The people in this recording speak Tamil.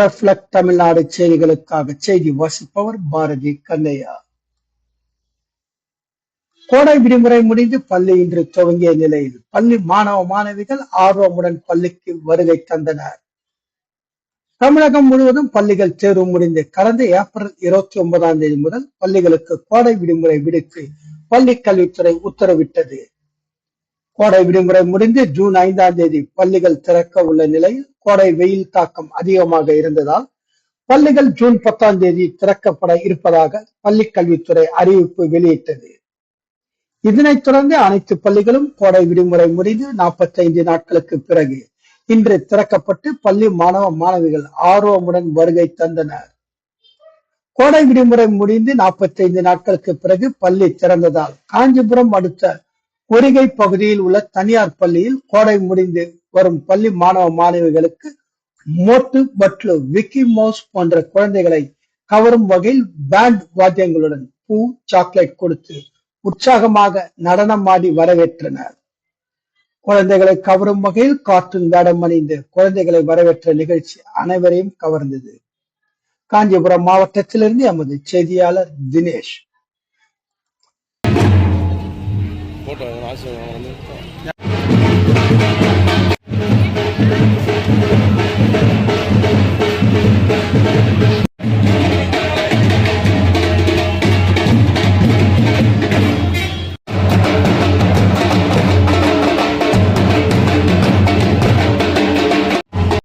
ரெஃப்ளக்ட் தமிழ்நாடு செய்திகளுக்காக செய்தி வாசிப்பவர் பாரதி கண்ணையா. கோடை விடுமுறை முடிந்து பள்ளி இன்று துவங்கிய நிலையில் பள்ளி மாணவ மாணவிகள் ஆர்வமுடன் பள்ளிக்கு வருகை தந்தனர். தமிழகம் முழுவதும் பள்ளிகள் தேர்வு முடிந்து கடந்த ஏப்ரல் இருபத்தி ஒன்பதாம் தேதி முதல் பள்ளிகளுக்கு கோடை விடுமுறை விடுத்து பள்ளி கல்வித்துறை உத்தரவிட்டது. கோடை விடுமுறை முடிந்து ஜூன் ஐந்தாம் தேதி பள்ளிகள் திறக்க உள்ள நிலையில் கோடை வெயில் தாக்கம் அதிகமாக இருந்ததால் பள்ளிகள் ஜூன் பத்தாம் தேதி திறக்கப்பட இருப்பதாக பள்ளி கல்வித்துறை அறிவிப்பு வெளியிட்டது. இதனைத் தொடர்ந்து அனைத்து பள்ளிகளும் கோடை விடுமுறை முடிந்து 45 நாட்களுக்கு பிறகு இன்று திறக்கப்பட்டு பள்ளி மாணவ மாணவிகள் ஆர்வமுடன் வருகை தந்தனர். கோடை விடுமுறை முடிந்து 45 நாட்களுக்கு பிறகு பள்ளி திறந்ததால் காஞ்சிபுரம் அடுத்த குறிகை பகுதியில் உள்ள தனியார் பள்ளியில் கோடை முடிந்து வரும் பள்ளி மாணவ மாணவிகளுக்கு மோட்டு பட்லு விக்கி மவுஸ் போன்ற குழந்தைகளை கவரும் வகையில் பேண்ட் வாத்தியங்களுடன் பூ சாக்லேட் கொடுத்து உற்சாகமாக நடனமாடி வரவேற்றனர். குழந்தைகளை கவரும் வகையில் கார்ட்டூன் வேடம் அணிந்து குழந்தைகளை வரவேற்ற நிகழ்ச்சி அனைவரையும் கவர்ந்தது. காஞ்சிபுரம் மாவட்டத்திலிருந்து எமது செய்தியாளர் தினேஷ். போட்டோ ஆசை வந்து